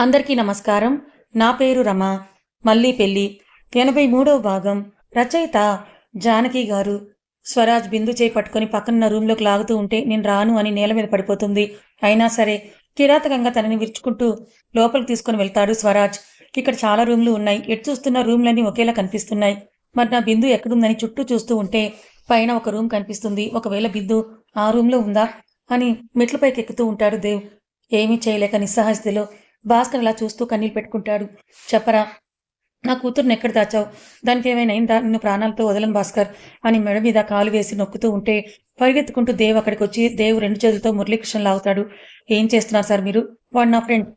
అందరికీ నమస్కారం. నా పేరు రమ. మళ్ళీ పెళ్ళి. ఎనభై మూడవ భాగం. రచయిత జానకి గారు. స్వరాజ్ బిందు చేయి పట్టుకొని పక్కనున్న రూమ్లోకి లాగుతూ ఉంటే నేను రాను అని నేల మీద పడిపోతుంది. అయినా సరే కిరాతకంగా తనని విరుచుకుంటూ లోపలికి తీసుకొని వెళ్తాడు స్వరాజ్. ఇక్కడ చాలా రూమ్లు ఉన్నాయి. ఎటు చూస్తున్న రూమ్లన్నీ ఒకేలా కనిపిస్తున్నాయి. మరి నా బిందు ఎక్కడుందని చుట్టూ చూస్తూ ఉంటే పైన ఒక రూమ్ కనిపిస్తుంది. ఒకవేళ బిందు ఆ రూమ్లో ఉందా అని మెట్లపైకి ఎక్కుతూ ఉంటాడు దేవ్. ఏమీ చేయలేక నిస్సహాస్థితిలో భాస్కర్ అలా చూస్తూ కన్నీళ్ళు పెట్టుకుంటాడు. చెప్పరా నా కూతుర్ని ఎక్కడ దాచావు? దానికి ఏమైనా అయిందా? నిన్ను ప్రాణాలతో వదలను భాస్కర్ అని మెడ మీద కాలు వేసి నొక్కుతూ ఉంటే పరిగెత్తుకుంటూ దేవ్ అక్కడికి వచ్చి దేవ్ రెండు చేతులతో మురళీకృష్ణ లాగుతాడు. ఏం చేస్తున్నారు సార్ మీరు? వాడు నా ఫ్రెండ్.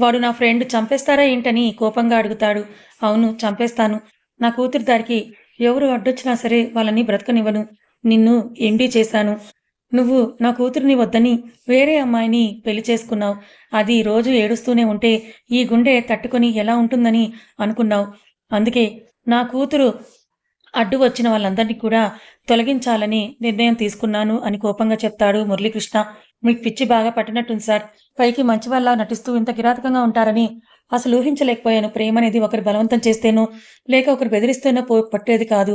వాడు నా ఫ్రెండ్. చంపేస్తారా ఏంటని కోపంగా అడుగుతాడు. అవును చంపేస్తాను. నా కూతురు దారికి ఎవరు అడ్డొచ్చినా సరే వాళ్ళని బ్రతకనివ్వను. నిన్ను ఎండి చేశాను. నువ్వు నా కూతురిని వద్దని వేరే అమ్మాయిని పెళ్ళి చేసుకున్నావు. అది రోజు ఏడుస్తూనే ఉంటే ఈ గుండె తట్టుకొని ఎలా ఉంటుందని అనుకున్నావు. అందుకే నా కూతురు అడ్డు వచ్చిన వాళ్ళందరినీ కూడా తొలగించాలని నిర్ణయం తీసుకున్నాను అని కోపంగా చెప్తాడు మురళీకృష్ణ. మీకు పిచ్చి బాగా పట్టినట్టుంది సార్. పైకి మంచి వల్ల నటిస్తూ ఇంత కిరాతకంగా ఉంటారని అసలు ఊహించలేకపోయాను. ప్రేమ అనేది ఒకరి బలవంతం చేస్తేనో లేక ఒకరు బెదిరిస్తేనో పో పట్టేది కాదు.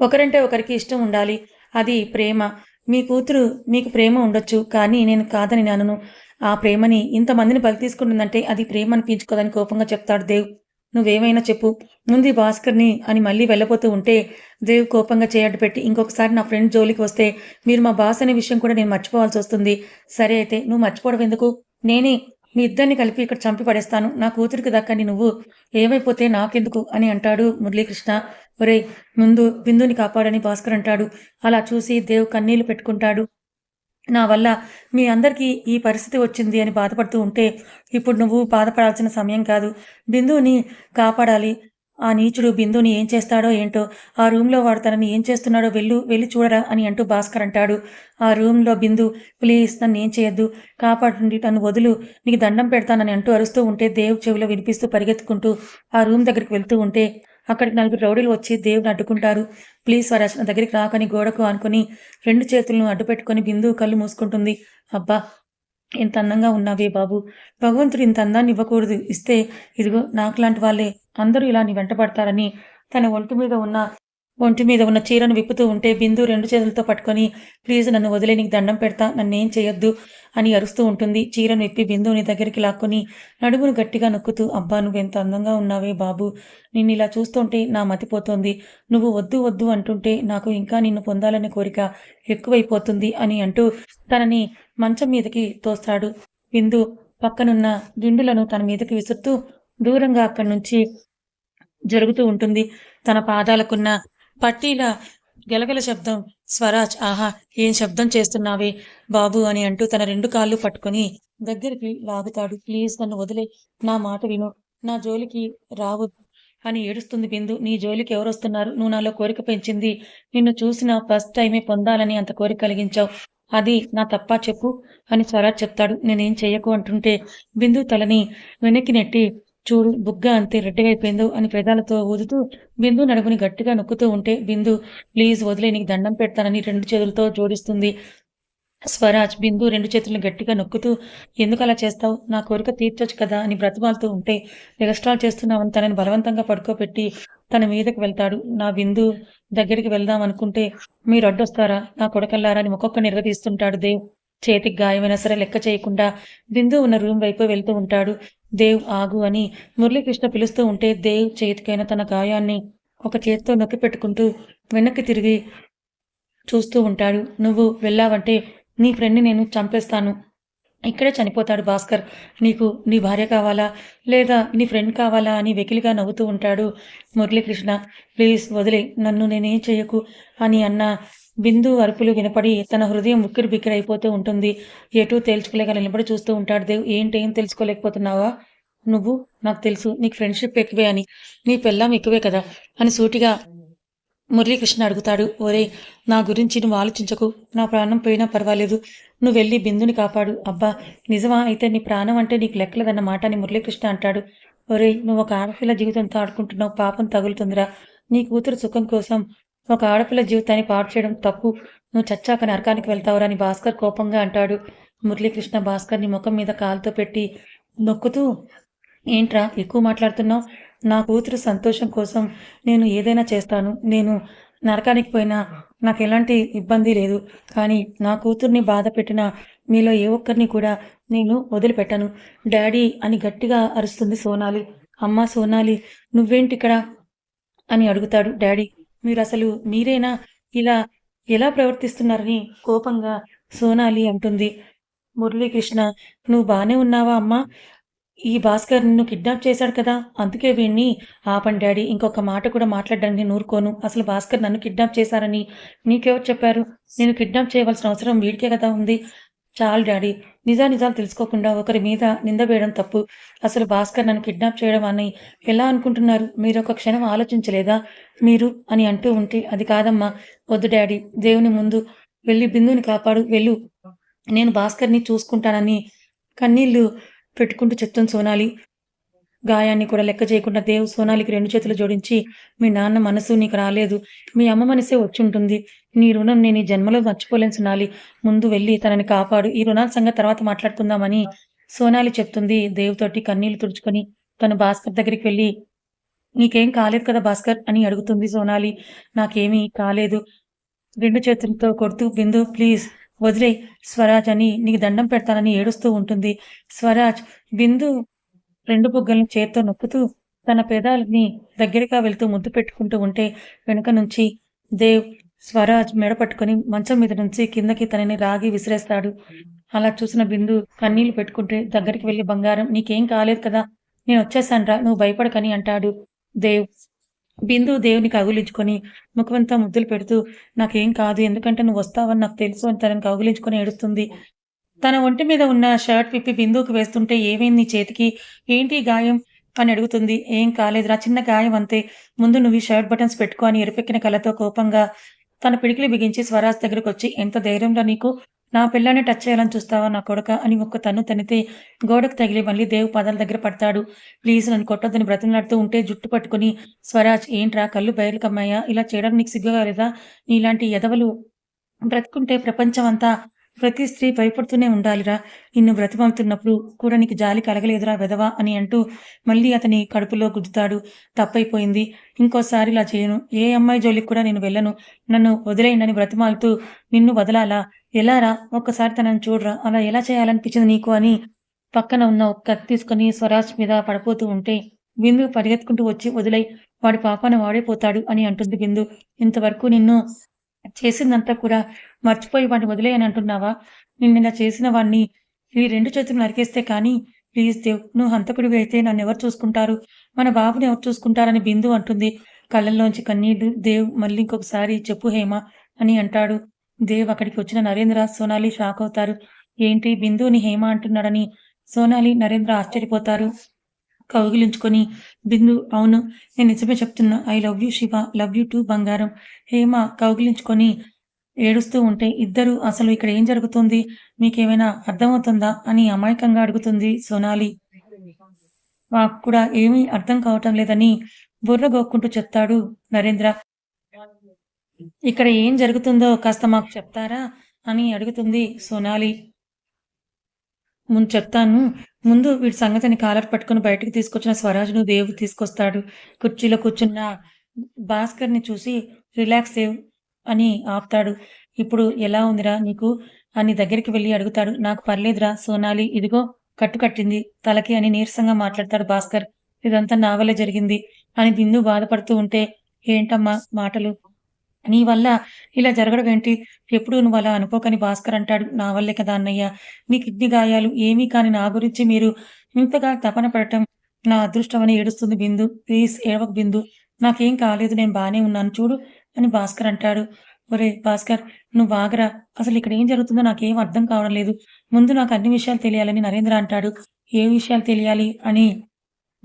ఒకరంటే ఒకరికి ఇష్టం ఉండాలి. అది ప్రేమ. మీ కూతురు మీకు ప్రేమ ఉండొచ్చు కానీ నేను కాదని నాను ఆ ప్రేమని ఇంతమందిని బలి తీసుకుంటుందంటే అది ప్రేమ అనిపించుకోదని కోపంగా చెప్తాడు దేవ్. నువ్వేమైనా చెప్పు. ముందు భాస్కర్ని అని మళ్ళీ వెళ్ళబోతూ ఉంటే దేవ్ కోపంగా చేయడ్డు పెట్టి ఇంకొకసారి నా ఫ్రెండ్ జోలికి వస్తే మీరు మా బాస్ అనే విషయం కూడా నేను మర్చిపోవాల్సి వస్తుంది. సరే అయితే నువ్వు మర్చిపోవడం ఎందుకు? నేనే మీ ఇద్దరిని కలిపి ఇక్కడ చంపి పడేస్తాను. నా కూతురికి దక్కని నువ్వు ఏమైపోతే నాకెందుకు అని అంటాడు మురళీకృష్ణ. ఒరే ముందు బిందుని కాపాడని భాస్కర్ అంటాడు. అలా చూసి దేవ్ కన్నీళ్ళు పెట్టుకుంటాడు. నా వల్ల మీ అందరికీ ఈ పరిస్థితి వచ్చింది అని బాధపడుతూ ఉంటే ఇప్పుడు నువ్వు బాధపడాల్సిన సమయం కాదు. బిందుని కాపాడాలి. ఆ నీచుడు బిందుని ఏం చేస్తాడో ఏంటో? ఆ రూమ్లో వాడు తనని ఏం చేస్తున్నాడో వెళ్ళు వెళ్ళి చూడరా అని అంటూ భాస్కర్ అంటాడు. ఆ రూమ్లో బిందు ప్లీజ్ నన్ను ఏం చేయొద్దు కాపాడండి తను వదులు నీకు దండం పెడతానని అంటూ అరుస్తూ ఉంటే దేవ్ చెవిలో వినిపిస్తూ పరిగెత్తుకుంటూ ఆ రూమ్ దగ్గరికి వెళ్తూ ఉంటే అక్కడికి నలుగురు రౌడీలు వచ్చి దేవుని అడ్డుకుంటారు. ప్లీజ్ వారు నా దగ్గరికి రాకని గోడకు అనుకుని రెండు చేతులను అడ్డు పెట్టుకొని బిందు కళ్ళు మూసుకుంటుంది. అబ్బా ఎంత అందంగా ఉన్నావే బాబు. భగవంతుడు ఇంత అందాన్ని ఇవ్వకూడదు. ఇస్తే ఇదిగో నాకు లాంటి వాళ్ళే అందరూ ఇలా నీ వెంటబడతారని తన ఒంటి మీద ఉన్న ఒంటి మీద ఉన్న చీరను విప్పుతూ ఉంటే బిందు రెండు చేతులతో పట్టుకొని ప్లీజ్ నన్ను వదిలే నీకు దండం పెడతా నన్నేం చేయొద్దు అని అరుస్తూ ఉంటుంది. చీరను విప్పి బిందుని దగ్గరికి లాక్కొని నడుమును గట్టిగా నొక్కుతూ అబ్బా నువ్వు ఎంత అందంగా ఉన్నావే బాబు. నిన్ను ఇలా చూస్తుంటే నా మతిపోతోంది నువ్వు వద్దు వద్దు అంటుంటే నాకు ఇంకా నిన్ను పొందాలనే కోరిక ఎక్కువైపోతుంది అని అంటూ తనని మంచం మీదకి తోస్తాడు. బిందు పక్కనున్న దిండులను తన మీదకి విసురుతూ దూరంగా అక్కడి నుంచి జరుగుతూ ఉంటుంది. తన పాదాలకున్న పట్టీల గెలగల శబ్దం. స్వరాజ్ ఆహా ఏం శబ్దం చేస్తున్నావే బాబు అని అంటూ తన రెండు కాళ్ళు పట్టుకొని దగ్గరికి లాగుతాడు. ప్లీజ్ నన్ను వదిలే నా మాట విను. నా జోలికి రావు అని ఏడుస్తుంది బిందు. నీ జోలికి ఎవరు వస్తున్నారు నువ్వు నాలో కోరిక పెంచింది. నిన్ను చూసిన ఫస్ట్ టైమే పొందాలని అంత కోరిక కలిగించావు. అది నా తప్ప చెప్పు అని స్వరాజ్ చెప్తాడు. నేనేం చెయ్యకు అంటుంటే బిందు తలని వెనక్కి నెట్టి చూడు బుగ్గ అంతే రెడ్డిగా అయిపోయిందో అని పెదాలతో ఊదుతూ బిందు నడుముని గట్టిగా నొక్కుతూ ఉంటే బిందు ప్లీజ్ వదిలే నీకు దండం పెడతానని రెండు చేతులతో జోడిస్తుంది. స్వరాజ్ బిందు రెండు చేతులను గట్టిగా నొక్కుతూ ఎందుకు అలా చేస్తావు? నా కోరిక తీర్చొచ్చు కదా అని బ్రతిమాలుతూ ఉంటే ఎగస్ట్రాల్ చేస్తున్నావని తనని బలవంతంగా పడుకోబెట్టి తన మీదకి వెళ్తాడు. నా బిందు దగ్గరికి వెళ్దాం అనుకుంటే మీరు అడ్డొస్తారా? నా కొడకల్లారా? అని ఒక్కొక్క నిర్వహిస్తుంటాడు దేవ్. చేతికి గాయమైనా సరే లెక్క చేయకుండా బిందు ఉన్న రూమ్ వైపు వెళ్తూ ఉంటాడు. దేవ్ ఆగు అని మురళీకృష్ణ పిలుస్తూ ఉంటే దేవ్ చేతికైన తన గాయాన్ని ఒక చేతితో నొక్కి పెట్టుకుంటూ వెనక్కి తిరిగి చూస్తూ ఉంటాడు. నువ్వు వెళ్ళావంటే నీ ఫ్రెండ్ని నేను చంపేస్తాను. ఇక్కడే చనిపోతాడు భాస్కర్. నీకు నీ భార్య కావాలా? లేదా నీ ఫ్రెండ్ కావాలా అని వెకిలిగా నవ్వుతూ ఉంటాడు మురళీకృష్ణ. ప్లీజ్ వదిలే నన్ను నేనేం చేయకు అని అన్న బిందు అరుపులు వినపడి తన హృదయం ఉక్కిరి బిక్కిరైపోతూ ఉంటుంది. ఎటూ తేల్చుకోలేక నిలబడి చూస్తూ ఉంటాడు దేవ్. ఏంటి ఏం తెలుసుకోలేకపోతున్నావా? నువ్వు? నాకు తెలుసు. నీకు ఫ్రెండ్షిప్ ఎక్కువే అని. నీ పెళ్ళాం ఎక్కువే కదా? అని సూటిగా మురళీకృష్ణ అడుగుతాడు. ఒరే నా గురించి నువ్వు ఆలోచించకు. నా ప్రాణం పోయినా పర్వాలేదు. నువ్వు వెళ్ళి బిందుని కాపాడు. అబ్బా నిజమా? అయితే నీ ప్రాణం అంటే నీకు లెక్కలేదన్న మాట అని మురళీకృష్ణ అంటాడు. ఒరే నువ్వు ఒక ఆడపిల్ల జీవితంతో ఆడుకుంటున్నావు. పాపం తగులుతుందిరా. నీ కూతురు సుఖం కోసం ఒక ఆడపిల్ల జీవితాన్ని పాడు చేయడం తప్పు. నువ్వు చచ్చాక నరకానికి వెళ్తావురని అని భాస్కర్ కోపంగా అంటాడు. మురళీకృష్ణ భాస్కర్ని ముఖం మీద కాలుతో పెట్టి నొక్కుతూ? ఏంట్రా ఎక్కువ మాట్లాడుతున్నావు? నా కూతురు సంతోషం కోసం నేను ఏదైనా చేస్తాను. నేను నరకానికి పోయినా నాకు ఎలాంటి ఇబ్బంది లేదు. కానీ నా కూతుర్ని బాధ పెట్టిన మీలో ఏ ఒక్కరిని కూడా నేను వదిలిపెట్టను. డాడీ అని గట్టిగా అరుస్తుంది సోనాలి. అమ్మ సోనాలి నువ్వేంటి ఇక్కడ అని అడుగుతాడు డాడీ. మీరు అసలు మీరేనా ఇలా ఎలా ప్రవర్తిస్తున్నారని కోపంగా సోనాలి అంటుంది. మురళీకృష్ణ నువ్వు బాగానే ఉన్నావా అమ్మా? ఈ భాస్కర్ నిన్ను కిడ్నాప్ చేశాడు కదా అందుకే వీణ్ణి ఆపండి డాడీ. ఇంకొక మాట కూడా మాట్లాడడానికి నూరుకోను అసలు భాస్కర్ నన్ను కిడ్నాప్ చేశారని నీకెవరు చెప్పారు? నేను కిడ్నాప్ చేయవలసిన అవసరం వీడికే కదా ఉంది. చాలు డాడీ. నిజా నిజాలు తెలుసుకోకుండా ఒకరి మీద నింద వేయడం తప్పు. అసలు భాస్కర్ నన్ను కిడ్నాప్ చేయడం అని ఎలా అనుకుంటున్నారు? మీరు ఒక క్షణం ఆలోచించలేదా? మీరు అని అంటూ ఉంటే అది కాదమ్మా. వద్దు డాడీ. దేవుని ముందు వెళ్ళి బిందుని కాపాడు. వెళ్ళు. నేను భాస్కర్ని చూసుకుంటానని కన్నీళ్ళు పెట్టుకుంటూ చెప్తాను సోనాలి. గాయాన్ని కూడా లెక్క చేయకుండా దేవ్ సోనాలికి రెండు చేతులు జోడించి మీ నాన్న మనసు నీకు రాలేదు. మీ అమ్మ మనసే వచ్చి ఉంటుంది నీ రుణం నేను ఈ జన్మలో మర్చిపోలేను సునాలి. ముందు వెళ్ళి తనని కాపాడు. ఈ రుణాల సంగతి తర్వాత మాట్లాడుకుందామని సోనాలి చెప్తుంది. దేవ్ తోటి కన్నీళ్ళు తుడుచుకొని తను భాస్కర్ దగ్గరికి వెళ్ళి నీకేం కాలేదు కదా భాస్కర్? అని అడుగుతుంది సోనాలి. నాకేమీ కాలేదు. రెండు చేతులతో కొడుతూ బిందు ప్లీజ్ వదిలే స్వరాజ్ అని నీకు దండం పెడతానని ఏడుస్తూ ఉంటుంది. స్వరాజ్ బిందు రెండు బుగ్గలను చేత్తో నొక్కుతూ తన పెదాలని దగ్గరగా వెళ్తూ ముద్దు పెట్టుకుంటూ ఉంటే వెనుక నుంచి దేవ్ స్వరాజ్ మెడ పట్టుకొని మంచం మీద నుంచి కిందకి తనని రాగి విసిరేస్తాడు. అలా చూసిన బిందు కన్నీళ్ళు పెట్టుకుంటే దగ్గరికి వెళ్ళి బంగారం నీకేం కాలేదు కదా నేను వచ్చేసానరా నువ్వు భయపడకని అంటాడు దేవ్. బిందు దేవుని కగులించుకొని ముఖమంతా ముద్దులు పెడుతూ నాకేం కాదు ఎందుకంటే నువ్వు వస్తావని నాకు తెలుసు అని తనని కౌగిలించుకొని ఏడుస్తుంది. తన ఒంటి మీద ఉన్న షర్ట్ విప్పి బిందుకు వేస్తుంటే ఏమైంది నీ చేతికి? ఏంటి గాయం? అని అడుగుతుంది. ఏం కాలేదురా చిన్న గాయం అంతే. ముందు నువ్వు ఈ షర్ట్ బటన్స్ పెట్టుకో అని ఎరుపెక్కిన కళ్ళతో కోపంగా తన పిడికిలి బిగించి స్వరాజ్ దగ్గరకు వచ్చి ఎంత ధైర్యంలో నీకు? నా పిల్లాన్ని టచ్ చేయాలని చూస్తావా నా కొడుక? అని ఒక్క తన్ను తనితే గోడకు తగిలి మళ్ళీ దేవు పాదాల దగ్గర పడతాడు. ప్లీజ్ నన్ను కొట్టొద్దని బ్రతిమలాడుతూ ఉంటే జుట్టు పట్టుకుని స్వరాజ్ ఏంట్రా కళ్ళు బయలుకమ్మాయా? ఇలా చేయడానికి నీకు సిగ్గుగా లేదా? నీలాంటి ఎదవలు బ్రతుకుంటే ప్రపంచం అంతా ప్రతి స్త్రీ భయపడుతూనే ఉండాలిరా. నిన్ను బ్రతిమాలుతున్నప్పుడు కూడా నీకు జాలి కలగలేదురా వెదవా అని అంటూ మళ్ళీ అతని కడుపులో గుద్దుతాడు. తప్పైపోయింది. ఇంకోసారి ఇలా చేయను. ఏ అమ్మాయి జోలికి కూడా నేను వెళ్ళను. నన్ను వదిలేయండి బ్రతిమాలుతూ నిన్ను వదలాలా? ఎలారా? ఒక్కసారి తనని చూడరా. అలా ఎలా చేయాలనిపించింది నీకు అని పక్కన ఉన్న ఒక కత్తి తీసుకుని స్వరాజ్ మీద పడిపోతూ ఉంటే బిందు పరిగెత్తుకుంటూ వచ్చి వదిలై వాడి పాపాన వాడిపోతాడు అని అంటుంది బిందు ఇంతవరకు నిన్ను చేసిందంతా కూడా మర్చిపోయి వాడిని వదిలేయని అంటున్నావా? నిన్న ఇలా చేసిన వాడిని ఈ రెండు చేతులు నరికేస్తే కానీ ప్లీజ్ దేవ్ నువ్వు హంతకుడివి అయితే నన్ను ఎవరు చూసుకుంటారు? మన బాబుని ఎవరు చూసుకుంటారని బిందు అంటుంది. కళ్ళల్లోంచి కన్నీళ్ళు దేవ్ మళ్ళీ ఇంకొకసారి చెప్పు హేమ అని అంటాడు. దేవ్ అక్కడికి వచ్చిన నరేంద్ర సోనాలి షాక్ అవుతారు. ఏంటి బిందుని హేమ అంటున్నాడని సోనాలి నరేంద్ర ఆశ్చర్యపోతారు. కౌగిలించుకొని బిందు అవును నేను నిజమే చెప్తున్నా. I love you Shiva. Love you too బంగారం. హేమ కౌగిలించుకొని ఏడుస్తూ ఉంటే ఇద్దరు అసలు ఇక్కడ ఏం జరుగుతుంది? మీకేమైనా అర్థమవుతుందా? అని అమాయకంగా అడుగుతుంది సోనాలి. మాకు కూడా ఏమీ అర్థం కావటం లేదని బుర్ర గోక్కుంటూ చెప్తాడు నరేంద్ర. ఇక్కడ ఏం జరుగుతుందో కాస్త మాకు చెప్తారా? అని అడుగుతుంది సోనాలి. ముందు చెప్తాను. ముందు వీడి సంగతిని కాలర్ పట్టుకుని బయటకు తీసుకొచ్చిన స్వరాజ్ను దేవు తీసుకొస్తాడు. కుర్చీలో కూర్చున్న భాస్కర్ని చూసి రిలాక్స్ దేవ్ అని ఆపుతాడు. ఇప్పుడు ఎలా ఉందిరా నీకు? అని దగ్గరికి వెళ్ళి అడుగుతాడు. నాకు పర్లేదురా సోనాలి ఇదిగో కట్టు కట్టింది తలకి అని నీరసంగా మాట్లాడతాడు భాస్కర్. ఇదంతా నా వల్లే జరిగింది అని బిందు బాధపడుతూ ఉంటే ఏంటమ్మా మాటలు? నీ వల్ల ఇలా జరగడం ఏంటి? ఎప్పుడు నువ్వు అలా అనుకోకని భాస్కర్ అంటాడు. నా వల్లే కదా అన్నయ్య. మీ కిడ్నీ గాయాలు ఏమీ కాని నా గురించి మీరు ఇంతగా తపన పడటం నా అదృష్టం అని ఏడుస్తుంది బిందు. ప్లీజ్ ఏడవక బిందు. నాకేం కాలేదు నేను బాగానే ఉన్నాను చూడు అని భాస్కర్ అంటాడు. ఒరే భాస్కర్ నువ్వు ఆగరా. అసలు ఇక్కడ ఏం జరుగుతుందో నాకేం అర్థం కావడం లేదు. ముందు నాకు అన్ని విషయాలు తెలియాలని నరేంద్ర అంటాడు. ఏ విషయాలు తెలియాలి అని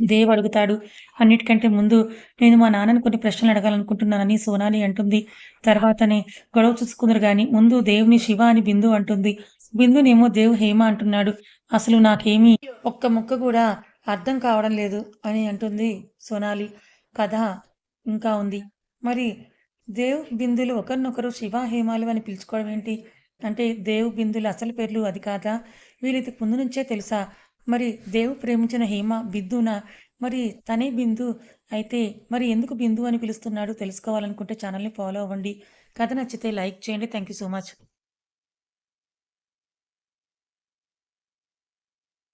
దేవ్ అడుగుతాడు అన్నిటికంటే ముందు నేను మా నాన్నని కొన్ని ప్రశ్నలు అడగాలనుకుంటున్నానని సోనాలి అంటుంది. తర్వాతనే గొడవ చూసుకుందరు కానీ ముందు దేవుని శివ అని బిందు అంటుంది. బిందునేమో దేవ్ హేమ అంటున్నాడు. అసలు నాకేమీ ఒక్క ముక్క కూడా అర్థం కావడం లేదు అని అంటుంది సోనాలి. కథ ఇంకా ఉంది. మరి దేవ్ బిందులు ఒకరినొకరు శివ హేమాలు అని పిలుచుకోవడం ఏంటి? అంటే దేవ్ బిందులు అసలు పేర్లు అది కాదా? వీళ్ళకి ముందు నుంచే తెలుసా? మరి దేవు ప్రేమించిన హేమ బిందునా? మరి తనే బిందు అయితే మరి ఎందుకు బిందు అని పిలుస్తున్నాడు తెలుసుకోవాలనుకుంటే ఛానల్ని ఫాలో అవ్వండి. కథ నచ్చితే లైక్ చేయండి. Thank you so much